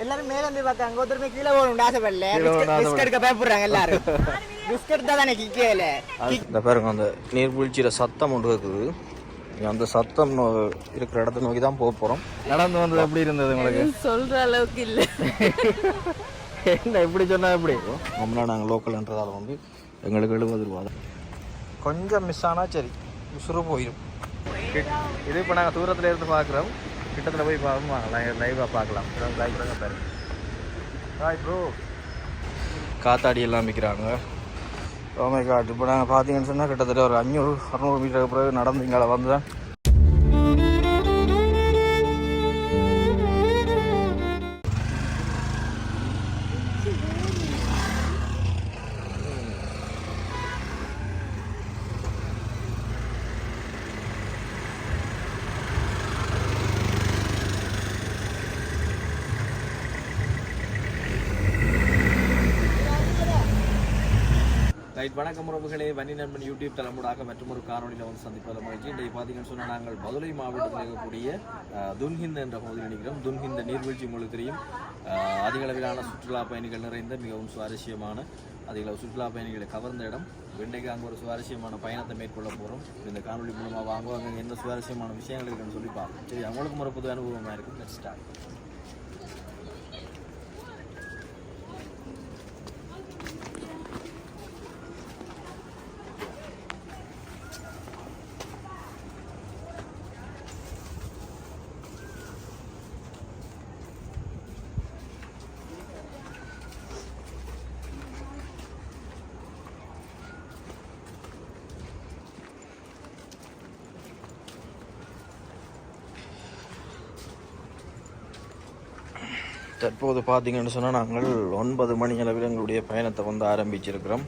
எல்லாரும் மேல இருந்து பார்த்தாங்க. ஒருத்தருமே கீழே போகணும்னு ஆசைப்படல. பிஸ்கட் எடுக்க பயப்படுறாங்க எல்லாரும். பிஸ்கட் தான் தானே கிக்கேல. இந்த பாருங்க அந்த நீர்வீழ்ச்சியில் சத்தம் ஒன்று இருக்குது. அந்த சத்தம் நோ- இருக்கிற இடத்த நோக்கி தான் போக போகிறோம் நடந்து வந்தது எப்படி இருந்தது உங்களுக்கு? சொல்ற அளவுக்கு இல்ல. என்ன இப்படி சொன்னா எப்படி? நம்மளா நாங்கள் லோக்கல்ன்றதால வந்து எங்களுக்கு எழுபது ரூபா கொஞ்சம் மிஸ் ஆனால் சரி உசுறு போயிடும் இது இப்போ நாங்கள் தூரத்தில் இருந்து பார்க்குறோம் கிட்டத்தில் போய் பார்ப்போம் லைவாக பார்க்கலாம். லைவ் பாருங்க ஹாய் ப்ரோ. காத்தாடி எல்லாம் விற்கிறாங்க ஓமை oh காட் இப்போ நாங்கள் பார்த்தீங்கன்னு சொன்னால் கிட்டத்தட்ட ஒரு அஞ்சூறு அறநூறு மீட்டருக்கு பிறகு நடந்து இங்கே வந்து தான் வணக்கம் உறவுகளே. வன்னி நண்பன் யூடியூப் தலைமுடாக மற்றும் ஒரு காணொலியில் வந்து சந்திப்பதில் மகிழ்ச்சி. இன்றைக்கு பார்த்தீங்கன்னு சொன்னால் நாங்கள் மதுரை மாவட்டத்தில் இருக்கக்கூடிய துன்ஹிந்த் என்ற பகுதியில் நினைக்கிறோம். துன்ஹிந்த நீர்வீழ்ச்சி உங்களுக்கு தெரியும். அதிக அளவிலான சுற்றுலா பயணிகள் நிறைந்த மிகவும் சுவாரஸ்யமான அதிக சுற்றுலா பயணிகளை கவர்ந்த இடம். இன்றைக்கு அங்கே ஒரு சுவாரஸ்யமான பயணத்தை மேற்கொள்ள போகிறோம் இந்த காணொலி மூலமாக வாங்க அங்கே என்ன சுவாரஸ்யமான விஷயங்கள் இருக்குன்னு சொல்லி பார்ப்போம். சரி அவங்களுக்கும் ஒரு புது அனுபவமாக இருக்கும். நெக்ஸ்ட் ஸ்டார்ட் தற்போது பார்த்தீங்கன்னு சொன்னால் நாங்கள் ஒன்பது மணி அளவில் எங்களுடைய பயணத்தை வந்து ஆரம்பிச்சிருக்கிறோம்.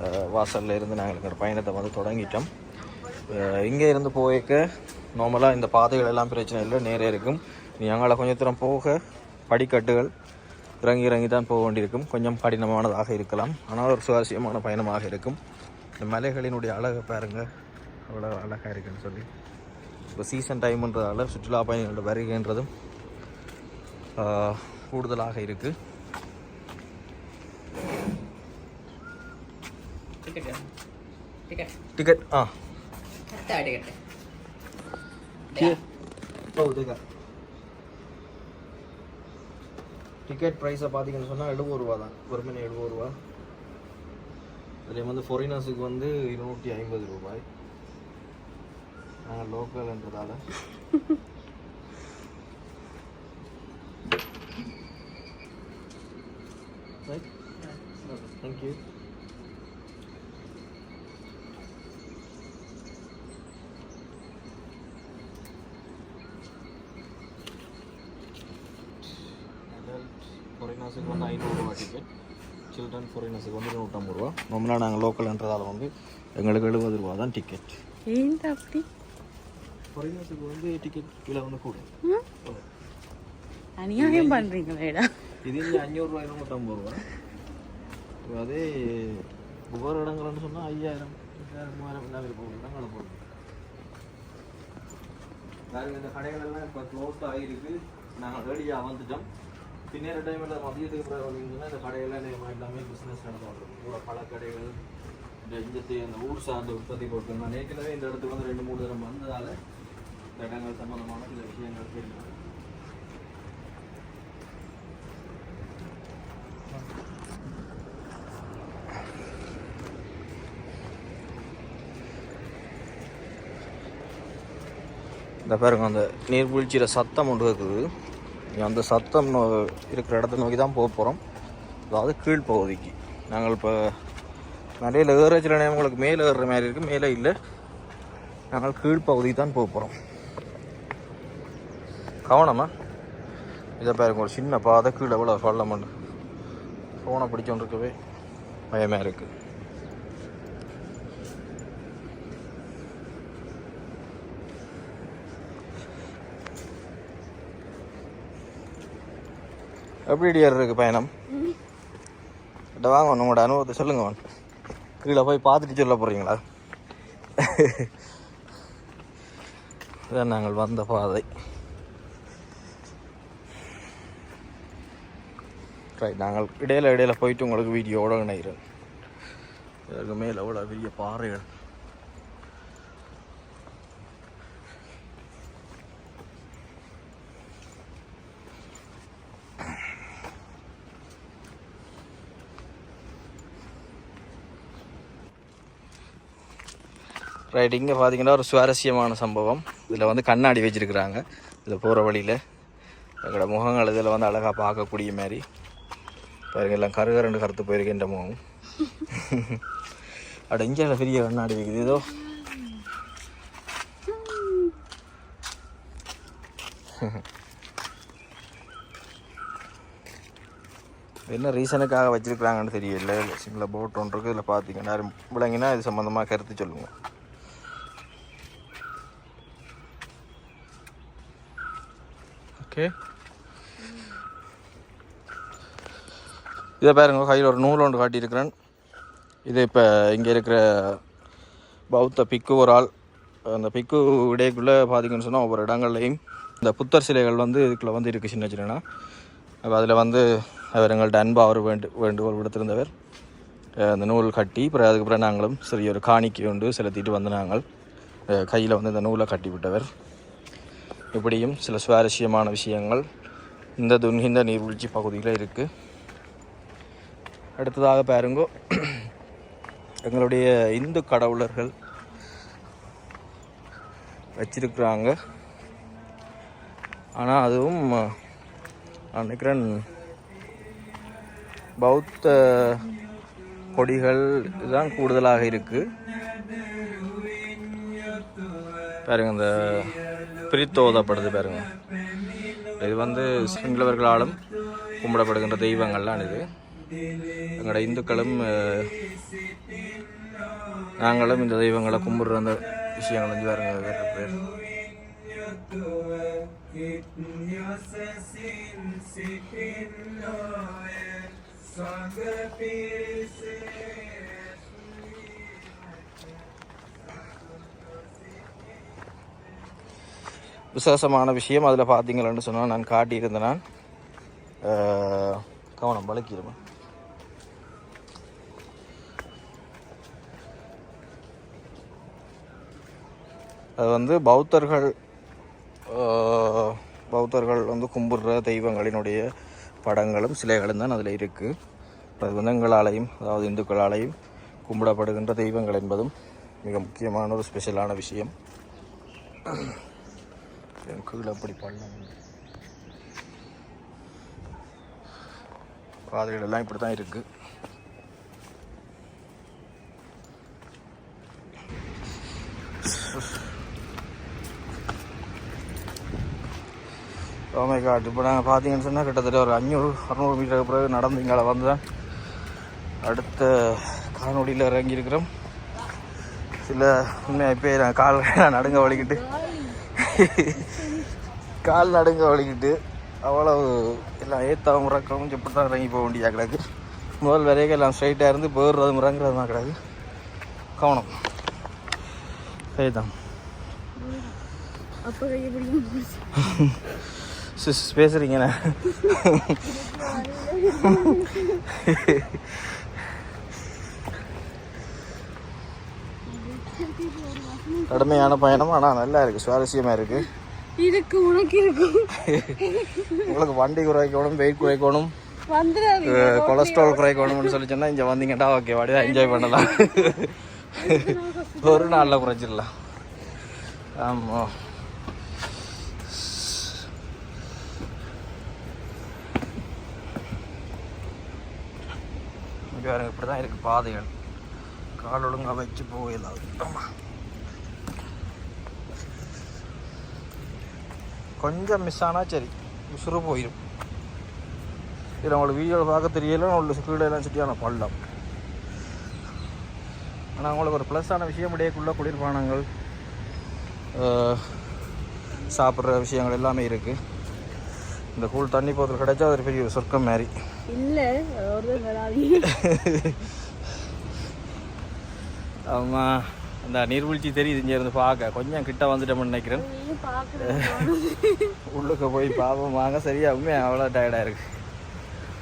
வாசலில் வாசல்ல இருந்து நாங்கள் எங்கள் பயணத்தை வந்து தொடங்கிட்டோம். இங்கே இருந்து போய்க்க நார்மலாக இந்த பாதைகள் எல்லாம் பிரச்சனை இல்லை நேரே இருக்கும். நீ கொஞ்சம் தூரம் போக படிக்கட்டுகள் இறங்கி இறங்கி தான் போக வேண்டியிருக்கும். கொஞ்சம் கடினமானதாக இருக்கலாம். ஆனால் ஒரு சுவாரஸ்யமான பயணமாக இருக்கும். இந்த மலைகளினுடைய அழகை பாருங்கள் அவ்வளோ அழகாக இருக்குன்னு சொல்லி. இப்போ சீசன் டைம்ன்றதால சுற்றுலா பயணிகளோட வருகைன்றதும் கூடுதலாக இருக்கு. டிக்கெட் ஆ. டிக்கெட் ப்ரைஸை பார்த்தீங்கன்னு சொன்னால் எழுபது ரூபா தான். ஒரு மணி எழுபது ரூபா. அதில் வந்து ஃபாரினர்ஸுக்கு வந்து இருநூற்றி ஐம்பது ரூபாய். நாங்கள் லோக்கல்ன்றதால Adult foreigners-க்கு வந்து ஐநூறுரூவா டிக்கெட் சில்ட்ரன் ஃபாரினர்ஸுக்கு வந்து நூற்றம்பது ரூபா நம்மளா நாங்கள் லோக்கல்ன்றதால வந்து எங்களுக்கு எழுபது ரூபா தான் டிக்கெட் ஏன் அப்படி? ஃபாரினர்ஸுக்கு வந்து டிக்கெட் விலை வந்து கூட. அநியாயம் பண்றீங்களேடா. இது இங்கே அஞ்சூறுரூவா நூற்றம்பது ரூபா. அதே ஒவ்வொரு இடங்கள்னு சொன்னால் ஐயாயிரம் ஐயாயிரம் மூவாயிரம் எல்லாம் இருக்கும் இடங்களை போகும் பாருங்க இந்த கடைகள் எல்லாம் இப்போ க்ளோஸ் ஆகிருக்கு நாங்கள் ரெடியாக வந்துட்டோம். பின்னேற டைமில் மதியத்துக்கு பிறகு வந்தீங்கன்னா இந்த கடையெல்லாம் நம்ம எல்லாமே பிஸ்னஸ் நடந்து பூரா பழக்கடைகள் இந்த இந்த அந்த ஊர் சார்ந்த உற்பத்தி பொருட்கள் நான் ஏற்கனவே இந்த இடத்துக்கு வந்து ரெண்டு மூணு தரம் வந்ததால் இந்த இடங்கள் சம்மந்தமான சில விஷயங்கள் தெரியும் இந்த பாருங்க அந்த நீர்வீழ்ச்சியில் சத்தம் ஒன்று இருக்குது அந்த சத்தம் இருக்கிற இடத்த நோக்கி தான் போக போகிறோம் அதாவது கீழ்ப்பகுதிக்கு. நாங்கள் இப்போ மலையில் ஏற சில நேரம் மேலே ஏறுற மாதிரி இருக்குது மேலே இல்லை. நாங்கள் கீழ்ப்பகுதிக்கு தான் போக போகிறோம் கவனமா? இதை பாருங்க ஒரு சின்ன பாதை கீழே எவ்வளோ பள்ளம் பண்ணு ஃபோனை பிடிச்சோன்னு இருக்கவே பயமாக இருக்குது எப்படி டியர் இருக்கு பயணம்? கிட்ட வாங்க உங்களோட அனுபவத்தை சொல்லுங்க ஒன் கீழே போய் பார்த்துட்டு சொல்ல போகிறீங்களா இதான் நாங்கள் வந்த பாதை. ரைட் நாங்கள் இடையில இடையில போயிட்டு உங்களுக்கு வீடியோ இணைகிறோம் அதுக்கு மேலே அவ்வளோ பெரிய பாறைகள். ரைட் இங்கே பார்த்தீங்கன்னா ஒரு சுவாரஸ்யமான சம்பவம். இதில் வந்து கண்ணாடி வச்சுருக்குறாங்க. இதில் போகிற வழியில் எங்களோட முகங்கள் இதில் வந்து அழகாக பார்க்கக்கூடிய மாதிரி பாருங்கள் எல்லாம் கருகரண்டு கருத்து போயிருக்கின்ற முகம். அப்படி இங்கே பெரிய கண்ணாடி வைக்குது ஏதோ என்ன ரீசனுக்காக வச்சிருக்கிறாங்கன்னு தெரியல. சிங்கள போட் ஒன்று இருக்குது இதில் பார்த்தீங்கன்னா விளங்கினா இது சம்மந்தமாக கருத்து சொல்லுங்கள் ஓகே இதை பாருங்க கையில் ஒரு நூல் ஒன்று காட்டியிருக்கிறேன். இது இப்போ இங்கே இருக்கிற பௌத்த பிக்கு ஒரு ஆள். அந்த பிக்கு இடையக்குள்ளே பார்த்திங்கன்னு சொன்னால் ஒவ்வொரு இடங்கள்லையும் இந்த புத்தர் சிலைகள் வந்து இதுக்குள்ளே வந்து இருக்குது சின்ன சின்னனா. அப்போ அதில் வந்து அவர் எங்கள்கிட்ட அன்பாக அவர் வேண்டு வேண்டுகோள் விடுத்திருந்தவர். அந்த நூல் கட்டி அப்புறம் அதுக்கப்புறம் நாங்களும் சரி ஒரு காணிக்கை உண்டு செலுத்திட்டு வந்து நாங்கள் கையில் வந்து இந்த நூலை கட்டி விட்டவர் இப்படியும் சில சுவாரஸ்யமான விஷயங்கள் இந்த துன்கிந்த நீர்வீழ்ச்சி பகுதியில் இருக்குது அடுத்ததாக பாருங்கோ. எங்களுடைய இந்து கடவுளர்கள் வச்சிருக்கிறாங்க. ஆனால் அதுவும் நான் நினைக்கிறேன் பௌத்த கொடிகள் தான் கூடுதலாக இருக்குது பாருங்க இந்த பிரித்தோதப்படுது பாருங்க. இது வந்து சிங்களவர்களாலும் கும்பிடப்படுகின்ற தெய்வங்கள்லாம் இது. எங்களோட இந்துக்களும் நாங்களும் இந்த தெய்வங்களை கும்பிடுற அந்த விஷயங்கள் வந்து பாருங்க வேற பேர். விசேஷமான விஷயம் அதில் பார்த்தீங்களன்னு சொன்னால் நான் காட்டியிருந்தேன் நான். கவனம் பழக்கிடுவேன் அது வந்து பௌத்தர்கள் பௌத்தர்கள் வந்து கும்பிடுற தெய்வங்களினுடைய படங்களும் சிலைகளும் தான் அதில் இருக்குது அது வந்து எங்களாலையும் அதாவது இந்துக்களாலையும் கும்பிடப்படுகின்ற தெய்வங்கள் என்பதும் மிக முக்கியமான ஒரு ஸ்பெஷலான விஷயம். கீழே அப்படி பள்ளம் பாதைகள் எல்லாம் இப்படி தான் இருக்குது ஓமை oh காட் இப்போ நாங்கள் பார்த்தீங்கன்னு சொன்னால் கிட்டத்தட்ட ஒரு அஞ்சூறு அறநூறு மீட்டருக்கு பிறகு நடந்து இங்கே வந்து தான் அடுத்த காணொலியில் இறங்கியிருக்கிறோம். சில உண்மையாக இப்போ நான் கால் நடுங்க வலிக்கிட்டு. கால் நடுங்க வலிக்கிட்டு அவ்வளவு எல்லாம் ஏத்தாவும் இறக்கவும் இப்படி தான் இறங்கி போக வேண்டியதாக கிடக்கு. முதல் வரைக்கும் எல்லாம் ஸ்ட்ரைட்டாக இருந்து போடுறதும் இறங்குறதுமா கிடக்கு. கவனம். சரிதான். சிஸ் பேசுறீங்கண்ணே கடுமையான பயணம். ஆனால் நல்லா இருக்கு. சுவாரஸ்யமாக இருக்கு. இருக்கு உனக்கு இருக்கும் உங்களுக்கு வண்டி குறைக்கணும் வெயிட் குறைக்கணும் கொலஸ்ட்ரால் குறைக்கணும்னு சொல்லி சொன்னால் இங்கே வந்தீங்கடா ஓகே வடிவா என்ஜாய் பண்ணலாம். ஒரு நாளில் குறைச்சிடலாம். ஆமாம் இப்படி தான் இருக்குது பாதைகள். கால் ஒழுங்காக வச்சு போகலாது ஆமாம் கொஞ்சம் மிஸ் ஆனால் சரி. உசுறு போயிடும் இதில் உங்களுக்கு வீடியோவில் பார்க்க தெரியல. உங்களுக்கு கீழெல்லாம் சுற்றியான பள்ளம். ஆனால் உங்களுக்கு ஒரு ப்ளஸ்ஸான விஷயம் இடையக்குள்ள குளிர்பானங்கள் சாப்பிட்ற விஷயங்கள் எல்லாமே இருக்குது இந்த கூழ் தண்ணி போத்தல் கிடைச்சா அது ஒரு பெரிய ஒரு சொர்க்கம் மாதிரி. இல்ல ஆமாம் அந்த நீர்வீழ்ச்சி தெரியுது இங்கே இருந்து பார்க்க. கொஞ்சம் கிட்ட வந்துட்டோம்னு நினைக்கிறேன். உள்ளுக்கு போய் பாவம் வாங்க சரியா உண்மையாக அவ்வளோ டயர்டாக இருக்கு.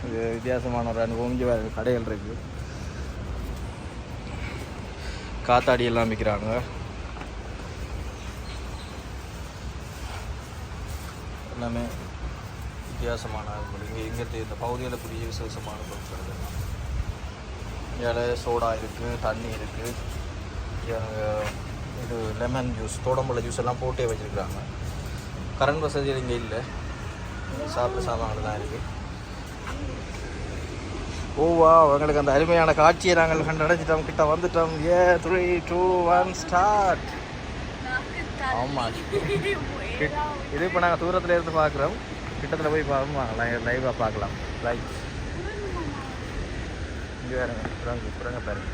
இது வித்தியாசமான ஒரு அனுபவம். இங்கே வேறு கடைகள் இருக்குது காத்தாடி எல்லாம் விற்கிறாங்க எல்லாமே வித்தியாசமான பொருள் இங்கே இங்கே இந்த பகுதியில் புதிய விசேஷமான பொருட்கள். இதெல்லாம் இலை சோடா இருக்குது தண்ணி இருக்குது இது லெமன் ஜூஸ் தோடம்பழ ஜூஸ் எல்லாம் போட்டே வச்சுருக்குறாங்க. கரண்ட் வசதி இங்கே இல்லை. சாப்பிட்டு சாமான்கள் தான் இருக்குது ஓவா எங்களுக்கு அந்த அருமையான காட்சியை நாங்கள் கண்டடைஞ்சிட்டோம் கிட்ட வந்துட்டோம். A three two one start ஆமாம் இது இப்போ நாங்கள் தூரத்தில் இருந்து பார்க்குறோம் கிட்டத்தில் போய் பார்ப்போம் லைவாக பார்க்கலாம் லைவ் இங்கே வேறுங்க குரங்கு குரங்க பாருங்க.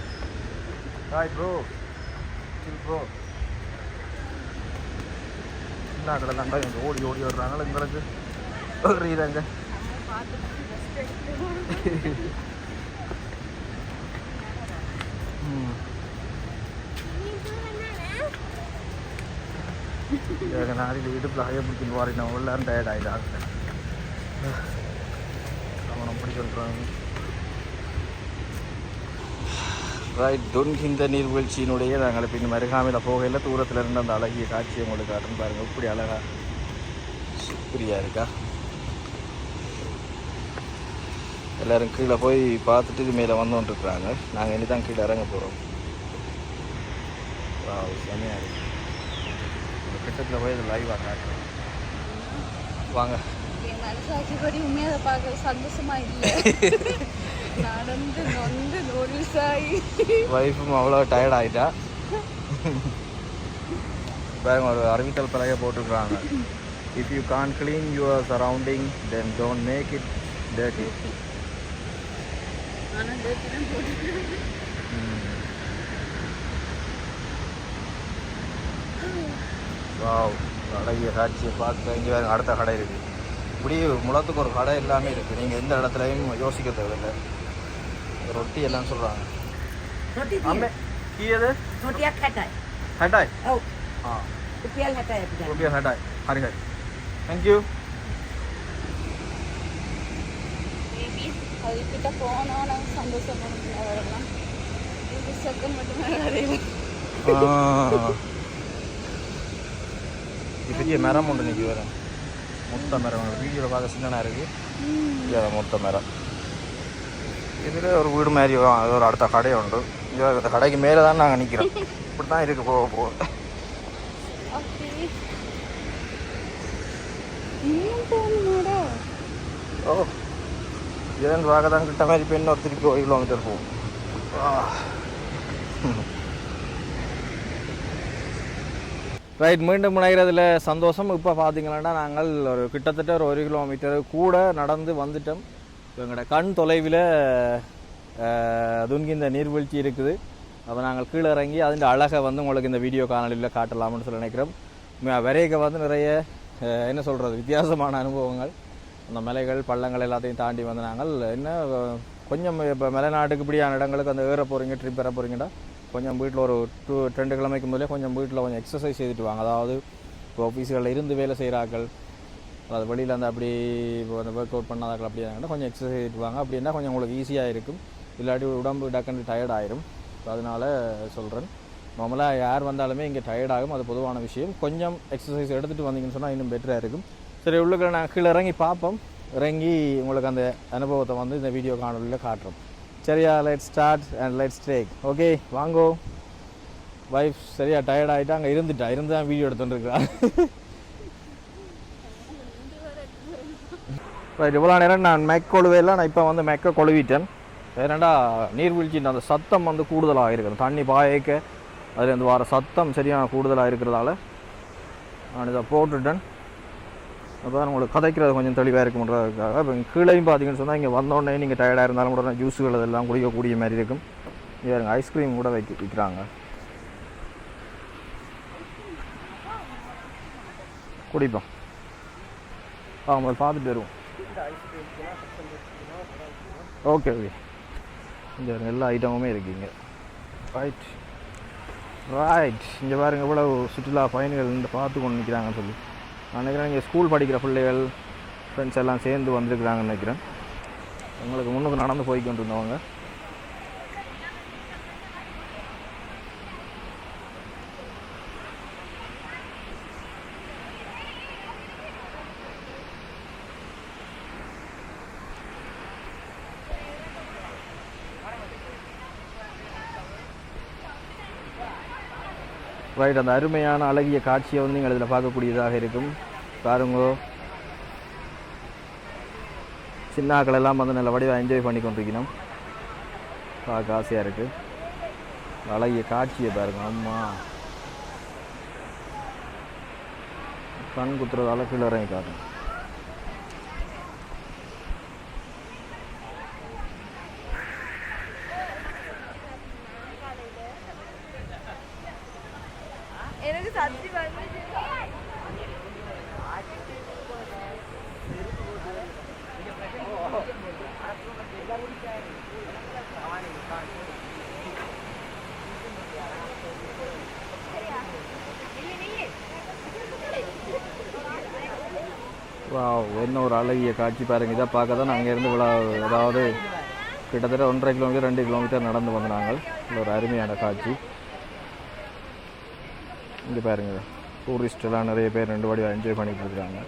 ஹாய் ப்ரோ ப்ரோ என்ன கடலாண்டா இங்கே ஓடி ஓடி வர்றாங்களா எங்களுக்கு எறிகிறாங்க ம். இவங்க நாளைக்கு இடுப்பில் ஹைய பிடிச்சின்னு வாரினா எல்லாரும் டயர்ட் ஆகிட்டாங்க அவனை அப்படி சொல்கிறாங்க ரைட் தொன்கிந்த நீர்வீழ்ச்சியினுடைய நாங்கள் பின் மருகாமையில் போகையில் தூரத்தில் இருந்து அந்த அழகிய காட்சியை உங்களுக்கு காட்டுன்னு பாருங்க இப்படி அழகா சூப்பரியா இருக்கா எல்லாரும் கீழே போய் பார்த்துட்டு இது மேலே வந்துட்டுருக்குறாங்க நாங்கள் இனி தான் கீழே இறங்க போகிறோம் செமையாக இருக்கு கிட்டத்தில் போய் இது லைவாக காட்டுறோம் வாங்க மனசாட்சிப்படி உண்மையாக பார்க்க சந்தோஷமா இல்லை நடந்து நொந்து நொறுசாகி ஒய்ஃபும் அவ்வளோ டயர்ட் ஆகிட்டா பாருங்க ஒரு அறிவித்தல் பலகை போட்டிருக்காங்க if you can clean your surrounding then don't make it போட்டு வாவ் அழகிய காட்சியை பார்க்க இங்கே வேறு அடுத்த கடை இருக்குது இப்படி முளத்துக்கு ஒரு கடை எல்லாமே இருக்குது நீங்கள் எந்த இடத்துலையும் யோசிக்க தேவையில்லை ரொட்டி எல்லாம் சொல்கிறாங்க ஆமே கீயது Notiak hatai. ஹட்டாய் Oh, ஆ. upial hatai apa dah? ருபியா ஹட்டாய் ஹரி. ஹரி தேங்க்யூ மேபி அதுக்கிட்ட போனால் நாங்கள் இது மட்டுமே வரையில இது பெரிய மரம் ஒன்று நிற்கி வரும் மொத்த மரம். வீடியோவில் பார்க்க சின்னனா இருக்குது மொத்த மரம். ஒரு வீடு மாதிரி வரும். அது ஒரு அடுத்த கடை உண்டு. இங்க அந்த கடைக்கு மேலே தான் நாங்கள் நிற்கிறோம் இப்படி தான் இருக்குது போக. போக ஓ பார்க்க தான் கிட்ட மாதிரி இப்போ இன்னொரு திருப்பி ஒரு கிலோமீட்டர் போகும். ரைட் மீண்டும் முனைகிறதுல சந்தோஷம். இப்போ பார்த்தீங்கன்னா நாங்கள் ஒரு கிட்டத்தட்ட ஒரு ஒரு கிலோமீட்டர் கூட நடந்து வந்துட்டோம். எங்களோட கண் தொலைவில் துன்கி நீர்வீழ்ச்சி இருக்குது. அப்போ நாங்கள் கீழே இறங்கி அதில் அழகை வந்து உங்களுக்கு இந்த வீடியோ காணொலியில் காட்டலாம்னு சொல்லி நினைக்கிறோம். ம- வரைக வந்து நிறைய என்ன சொல்கிறது வித்தியாசமான அனுபவங்கள். அந்த மலைகள் பள்ளங்கள் எல்லாத்தையும் தாண்டி வந்து நாங்கள் என்ன கொஞ்சம் இப்போ மலைநாட்டுக்கு இப்படியான இடங்களுக்கு அந்த ஏற போகிறீங்க ட்ரிப் பெற போகிறீங்கன்னா கொஞ்சம் வீட்டில் ஒரு டூ ரெண்டு கிழமைக்கு முதலே கொஞ்சம் வீட்டில் கொஞ்சம் எக்ஸசைஸ் செய்துட்டு வாங்க. அதாவது இப்போ ஆஃபீஸ்களில் இருந்து வேலை செய்கிறார்கள் அதாவது வெளியில் அந்த அப்படி இப்போ அந்த ஒர்க் அவுட் பண்ணாதாக்கள் அப்படி இருந்தாங்கன்னா கொஞ்சம் எக்ஸசைஸ் செய்துட்டு வாங்க அப்படின்னா கொஞ்சம் உங்களுக்கு ஈஸியாக இருக்கும். இல்லாட்டி உடம்பு டக்குன்னு டயர்ட் ஆயிரும். ஸோ அதனால சொல்கிறேன் நார்மலாக யார் வந்தாலுமே இங்கே டயர்ட் ஆகும். அது பொதுவான விஷயம். கொஞ்சம் எக்ஸசைஸ் எடுத்துகிட்டு வந்தீங்கன்னு சொன்னால் இன்னும் பெட்டராக இருக்கும். சரி உள்ளுக்கு நான் கீழே இறங்கி பார்ப்போம். இறங்கி உங்களுக்கு அந்த அனுபவத்தை வந்து இந்த வீடியோ காணொலியில் காட்டுறோம். சரியா let start and let's take okay வாங்கோ. வைஃப் சரியா டயர்ட் ஆகிட்டா அங்கே இருந்துட்டா. இருந்து தான் வீடியோ எடுத்துட்டுருக்கா ரைட் இவ்வளோ நேரம் நான் மெக் கொழுவையில் நான் இப்போ வந்து மெக்க கொழுவிட்டேன். ஏன்னாண்டா நீர்வீழ்ச்சியின் அந்த சத்தம் வந்து கூடுதலாக இருக்கிறது தண்ணி பாயக்க அதுலேருந்து வர சத்தம் சரியான கூடுதலாக இருக்கிறதால நான் இதை போட்டுட்டேன். அப்போ உங்களுக்கு கதைக்கிறது கொஞ்சம் தெளிவாக இருக்குன்றதுக்காக இப்போ கீழேயும் பார்த்தீங்கன்னு சொன்னால் இங்கே வந்தோடனே நீங்கள் டயர்டாக இருந்தாலும் கூட ஜூஸுகள் இதெல்லாம் குடிக்கக்கூடிய மாதிரி இருக்கும். இங்கே ஐஸ்கிரீம் கூட வைக்க விற்கிறாங்க குடிப்போம். ஆ பார்த்துட்டு வருவோம். ஓகே ஓகே இந்த எல்லா ஐட்டமுமே இருக்குங்க ரைட் ரைட் இங்கே பாருங்க கூட சுற்றுலா பயணிகள் இந்த பார்த்து கொண்டு நிற்கிறாங்கன்னு சொல்லி. நான் நினைக்கிறேன் இங்கே ஸ்கூல் படிக்கிற பிள்ளைகள் ஃப்ரெண்ட்ஸ் எல்லாம் சேர்ந்து வந்திருக்கிறாங்கன்னு நினைக்கிறேன். எங்களுக்கு முன்னுக்கு நடந்து போய் கொண்டு ரைட் அந்த அருமையான அழகிய காட்சியை வந்து நீங்கள் இதில் பார்க்கக்கூடியதாக இருக்கும். பாருங்கோ. சின்னாக்கள் எல்லாம் வந்து நல்ல வடிவாக என்ஜாய் பண்ணி கொண்டிருக்கணும். பார்க்க ஆசையாக இருக்குது அழகிய காட்சியை பாருங்க அம்மா. கண் குத்துறதால கீழே இறங்கி காட்டுங்க வாவ் என்ன ஒரு அழகிய காட்சி பாருங்க. இதை பார்க்க தான் நாங்கள் இருந்து விழா அதாவது கிட்டத்தட்ட ஒன்றரை கிலோமீட்டர் ரெண்டு கிலோமீட்டர் நடந்து வந்து நாங்கள். ஒரு அருமையான காட்சி. இங்கே பாருங்க. டூரிஸ்டெல்லாம் நிறைய பேர் ரெண்டு வாடி என்ஜாய் பண்ணிட்டு இருக்காங்க.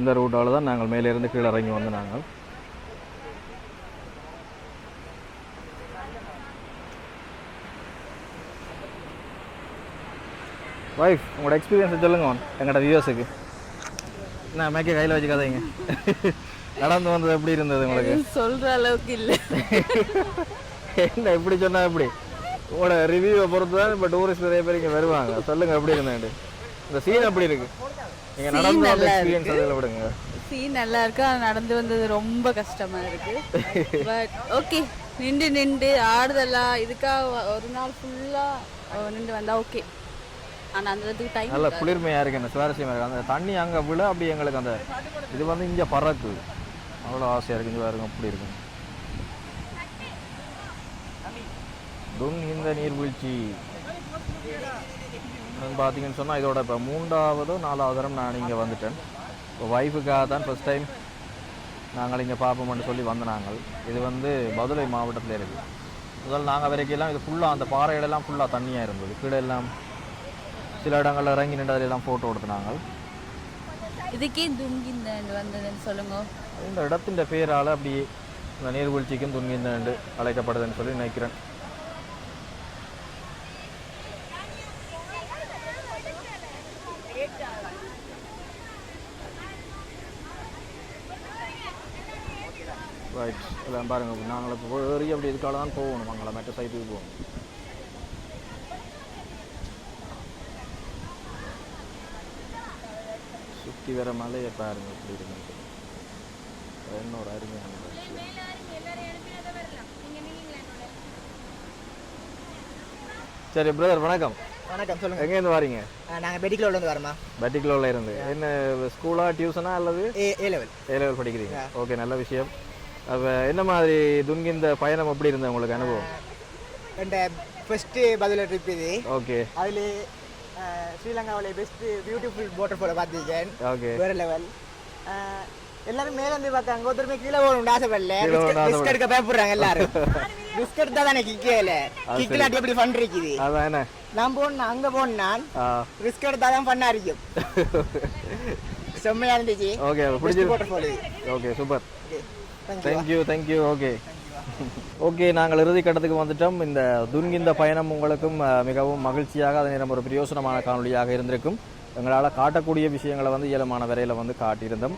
இந்த ரூட்டால் தான் நாங்கள் மேலேருந்து கீழே இறங்கி வந்து நாங்கள் வைஃப் உங்களோட எக்ஸ்பீரியன்ஸ் சொல்லுங்க எங்களோட வியூவர்ஸுக்கு நான் மேக்கே கையில் வச்சுக்காதீங்க நடந்து வந்தது எப்படி இருந்தது உங்களுக்கு? சொல்ற அளவுக்கு இல்ல. என்ன இப்படி சொன்னா எப்படி? உங்களோட ரிவ்யூவை பொறுத்து தான் இப்போ டூரிஸ்ட் நிறைய பேர் இங்கே வருவாங்க. சொல்லுங்க எப்படி இருந்தேன் இந்த சீன் எப்படி இருக்கு? நீங்க நடந்து வந்த எக்ஸ்பீரியன்ஸ் அதில் விடுங்க. சீன் நல்லா இருக்கு. நடந்து வந்தது ரொம்ப கஷ்டமா இருக்கு. பட் ஓகே நின்று நின்று ஆடுதலா இதுக்காக ஒரு நாள் ஃபுல்லா நின்று வந்தா ஓகே ஆனா அந்த இதுக்கு டைம் நல்ல குளிர்மையா இருக்கு என்ன சுவாரஸ்யமா இருக்கு. அந்த தண்ணி அங்க விழ அப்படி எங்களுக்கு அந்த இது வந்து இங்க பறக்கு அவ்வளோ ஆசையா இருக்கு இங்க பாருங்க அப்படி இருக்கு. துன் இந்த நீர்வீழ்ச்சி. பார்த்தீங்கன்னு சொன்னால் இதோட இப்போ மூன்றாவதோ நாலாவது தரம் நான் இங்கே வந்துட்டேன். இப்போ ஒய்ஃபுக்காக தான் ஃபஸ்ட் டைம் நாங்கள் இங்கே பார்ப்போம்னு சொல்லி வந்த நாங்கள். இது வந்து மதுரை மாவட்டத்தில் இருக்குது முதல்ல நாங்கள் வரைக்கும் இது ஃபுல்லாக அந்த பாறைகளெல்லாம் ஃபுல்லாக தண்ணியாக இருந்தது. கீழே எல்லாம் சில இடங்கள்ல இறங்கி நின்று அதிலெல்லாம் ஃபோட்டோ எடுத்து நாங்கள் இதுக்கே துங்கி வந்ததுன்னு சொல்லுங்க. இந்த இடத்தின் பேரால் அப்படி இந்த நீர்வீழ்ச்சிக்கும் துன்கிந்த அழைக்கப்படுதுன்னு சொல்லி நினைக்கிறேன். ரைட் எல்லாம் பாருங்க நாங்கள் இப்போ ஏறி அப்படி இதுக்கால தான் போகணும் மங்களம். மற்ற சைட்டுக்கு போகணும். சுற்றி வர மலையை பாருங்க எப்படி இருக்கு இன்னொரு அருமையான காட்சி. சரி பிரதர் வணக்கம். வணக்கம் சொல்லுங்க. எங்கேருந்து வாரீங்க? ஆ, நாங்க பெடிக்கலோட இருந்து. வரோமா பெட்டிக்குலோவில் இருந்து என்ன ஸ்கூலா டியூஷனா அல்லது? ஏ லெவல் ஏ லெவல் படிக்கிறீங்க. ஓகே நல்ல விஷயம். அப்போ என்ன மாதிரி துன்கிந்த பயணம் எப்படி இருந்தது உங்களுக்கு அனுபவம்? ஃபர்ஸ்ட் பதில ட்ரிப் இது. ஓகே அதில் ஸ்ரீலங்காவிலே பெஸ்ட் பியூட்டிஃபுல் வாட்டர் ஃபாலை பார்த்துருக்கேன். ஓகே வேற லெவல் எல்லாரும் மேல இருந்து பார்த்தாங்க ஒருத்தருமே கீழே போகணும்னு ஆசைப்படல. ரிஸ்க் எடுக்க பயப்படுறாங்க எல்லாரும். ரிஸ்க் எடுத்தா தானே கிக்கேல கிக்கிலாட்டி எப்படி ஃபன் இருக்குது? அதான் நான் போனேன் அங்க போனேன். ஆ. ரிஸ்க் எடுத்தா தான் ஃபன்னா இருக்கும். செம்மையா இருந்துச்சு. ஓகே பிடிச்சி இது okay super thank you thank you okay okay நாங்கள் இறுதி கட்டத்துக்கு வந்துட்டோம். இந்த துன்கிந்த பயணம் உங்களுக்கும் மிகவும் மகிழ்ச்சியாக அதே நேரம் ஒரு பிரயோசனமான காணொலியாக இருந்திருக்கும். எங்களால் காட்டக்கூடிய விஷயங்களை வந்து இயலமான வரையில் வந்து காட்டியிருந்தோம்.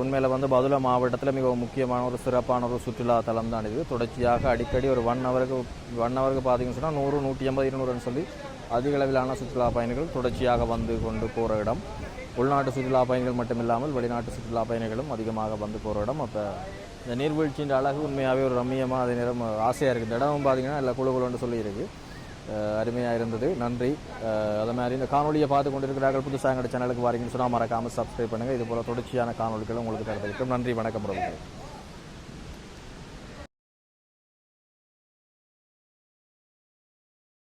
உண்மையில் வந்து பதுளை மாவட்டத்தில் மிகவும் முக்கியமான ஒரு சிறப்பான ஒரு சுற்றுலா தலம் தான் இது. தொடர்ச்சியாக அடிக்கடி ஒரு ஒன் ஹவருக்கு ஒன் ஹவருக்கு பார்த்தீங்கன்னு சொன்னால் நூறு நூற்றி ஐம்பது இருநூறுன்னு சொல்லி அதிக அளவிலான சுற்றுலா பயணிகள் தொடர்ச்சியாக வந்து கொண்டு போகிற இடம். உள்நாட்டு சுற்றுலா பயணிகள் மட்டும் இல்லாமல் வெளிநாட்டு சுற்றுலா பயணிகளும் அதிகமாக வந்து போகிற இடம் அப்போ இந்த நீர்வீழ்ச்சியின் அழகு உண்மையாகவே ஒரு ரம்மியமாக அதே நேரம் ஆசையாக இருக்குது இந்த இடமும் பார்த்தீங்கன்னா இல்லை குழு குழுன்னு சொல்லியிருக்கு. அருமையாக இருந்தது. நன்றி. அதே மாதிரி இந்த காணொலியை பார்த்து கொண்டிருக்கிறார்கள் புதுசாக எங்கள் சேனலுக்கு வாரீங்கன்னு சொன்னால் மறக்காமல் சப்ஸ்கிரைப் பண்ணுங்கள் இது போல் தொடர்ச்சியான காணொலிகளும் உங்களுக்கு கிடைக்கும் நன்றி. வணக்கம் பிரபு